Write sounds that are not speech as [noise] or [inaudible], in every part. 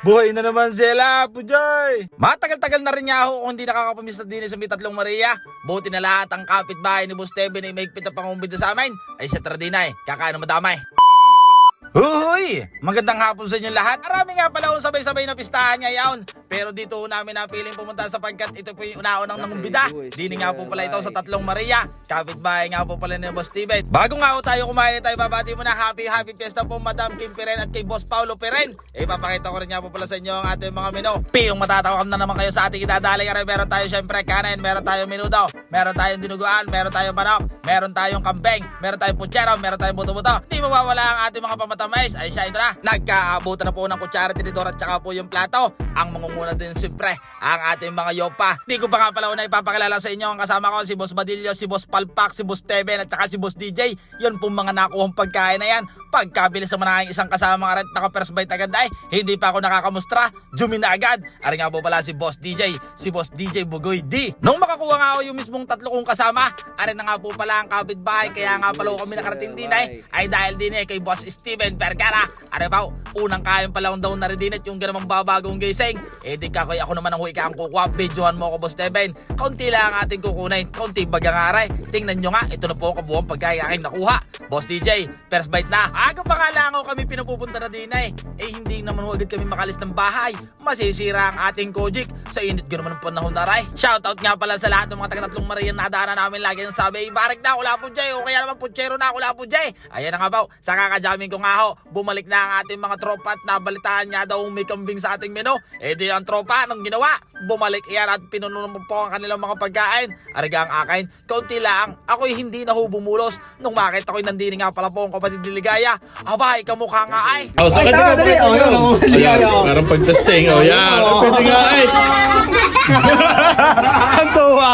Buhay na naman sila, Pujoy! Matagal-tagal na rin niya ako kung hindi nakakapamista din sa may Maria. Buti na lahat ang kapitbahay ni Boss Steven ay mahigpit na pangumbida sa amin. Ay sa Tardina eh, kakain na madamay. Uy! Magandang hapon sa inyo lahat. Marami nga pala akong sabay-sabay na pistahan ngayon. Pero dito ho namin napiling pumunta sapagkat ito po yung una-unang nangumbida. Dini nga po pala ito sa Tatlong Maria. Kapitbahay nga po pala ni Boss Steven. Bago nga ho tayo kumain tayo babati muna happy happy fiesta po Madam Kim Peren at kay Boss Paulo Peren. Eh papakita ko rin nga po pala sa inyo ang ating mga menu. Piyong matatawag na naman kayo sa ating idadali. Aray, meron tayo syempre kanin, meron tayong menudo, meron tayong dinuguan, meron tayong manok, meron tayong kambeng, meron tayong putsero, meron tayong buto-buto. Hindi mawawala ang ating mga pamatamis. Ay siya ito na. Nagkaabutan na po ng kutsara, tinidor at saka po yung plato. Ang mangunguna din siyempre ang ating mga yopa. Hindi ko pa nga pala una ipapakilala sa inyo ang kasama ko si Boss Badillo, si Boss Palpak, si Boss Steven at saka si Boss DJ. Yun pong mga nakuhang pagkain na yan. Pagkabilis naman ang isang kasama nga rin naka first bite agad ay hindi pa ako nakakamustra. Jumi na agad. Ari nga po pala si Boss DJ, si Boss DJ Bugoy D. Nung makakuha nga ako yung mismong tatlo kong kasama, ari na nga po pala ang kapitbahay kaya nga pala kami nakarating din ay ay dahil din eh kay Boss Steven Vergara. Ari pa, unang kain pala daw na rin at yung ganamang babagong gising. Eh di ka ako naman ang huwi ka ang kukuha. Videohan mo ako Boss Steven. Kaunti lang ang ating kukunin. Kaunti baga nga aray. Tingnan nyo nga, ito na po ang kabuang pagkain aking nakuha. Boss DJ, first bite na. Aga pa nga lang ako kami pinapupunta na din eh. Eh hindi naman agad kami makalis ng bahay. Masisira ang ating Kojik. Sa init naman ang panahon na ray. Shoutout nga pala sa lahat ng mga taga-tatlong Marian na daanan namin lagi ng sabi, Barik na, wala po Jay. O kaya naman putsero na, wala po Jay. Ayan na nga ba, sa kakajamin ko nga ho, bumalik na ang ating mga tropa at nabalitaan niya daw may kambing sa ating menu. Eh di ang tropa, anong ginawa? Bumalik iyan at pinuno mo po ang kanilang mga pagkain. Ariga ang akin, kaunti lang. Ako'y hindi na ho bumulos nung makita ko'y nandini nga pala po ang kapatid ni Ligaya. Abay, kamukha nga ay. Oh, sa kanya ka Oh, yun. Oh, yan. Parang pag-sustain. Oh, yan. Pwede nga eh. Ang tuwa.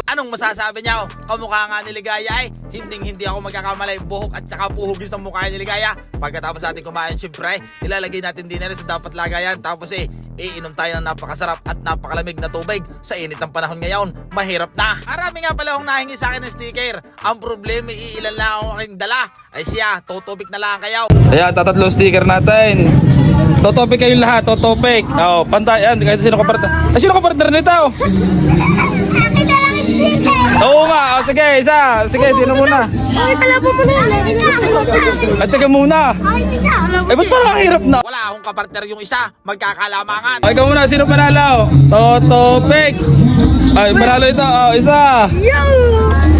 [laughs] Anong masasabi niya? Oh, kamukha nga ni Ligaya ay hinding hindi ako magkakamali buhok at saka puhugis ng mukha ni Ligaya. Pagkatapos natin kumain syempre, ilalagay natin din sa dapat lagayan. Tapos eh, iinom tayo ng napakasarap at napakalamig na tubig. Sa init ng panahon ngayon, mahirap na. Marami nga pala akong nahingi sa akin ng sticker. Ang problema, iilan lang ako aking dala. Ay siya, tutubik na lang kayo. Ayan, tatatlo sticker natin. Totopic kayong lahat, totopic. Oh, pantay yan, kahit sino ka partner. Ay, sino ka partner nito? Oo nga, oh, sige, isa. Sige, sino muna? Bakit pala po muna? At taga muna. Eh, ba't parang ang hirap na? Wala akong kapartner yung isa, magkakalamangan. Ay, ikaw muna, sino panalo? Totopic. Ay, panalo ito, oh, isa.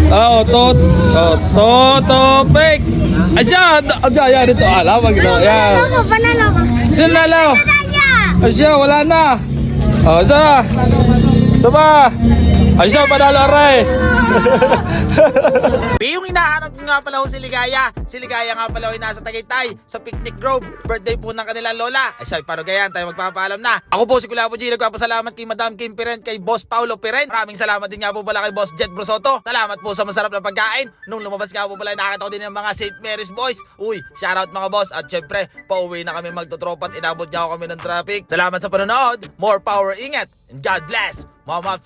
Oh, tot, oh, totopic. Ay, siya, ay, ayan, ito, alam, wag ito, ayan. Panalo ko, panalo ko. Sino? Tanya! Ay, siya, wala na. Oh, isa. Isa pa. Ay, siya, panalo, aray. [laughs] Yung hinahanap ko nga pala ho si Ligaya. Si Ligaya nga pala ho ay nasa Tagaytay sa Picnic Grove. Birthday po ng kanilang lola. Ay siya, paano gayan? Tayo magpapaalam na. Ako po si Kulapo G. Nagpapasalamat kay Madam Kim Piren, kay Boss Paulo Piren. Maraming salamat din nga po pala kay Boss Jet Brosoto. Salamat po sa masarap na pagkain. Nung lumabas nga po pala, nakita ko din ng mga St. Mary's Boys. Uy, shoutout mga boss. At syempre, pauwi na kami magtotropa at inabot ako kami ng traffic. Salamat sa panonood. More power, ingat. And God bless. 妈妈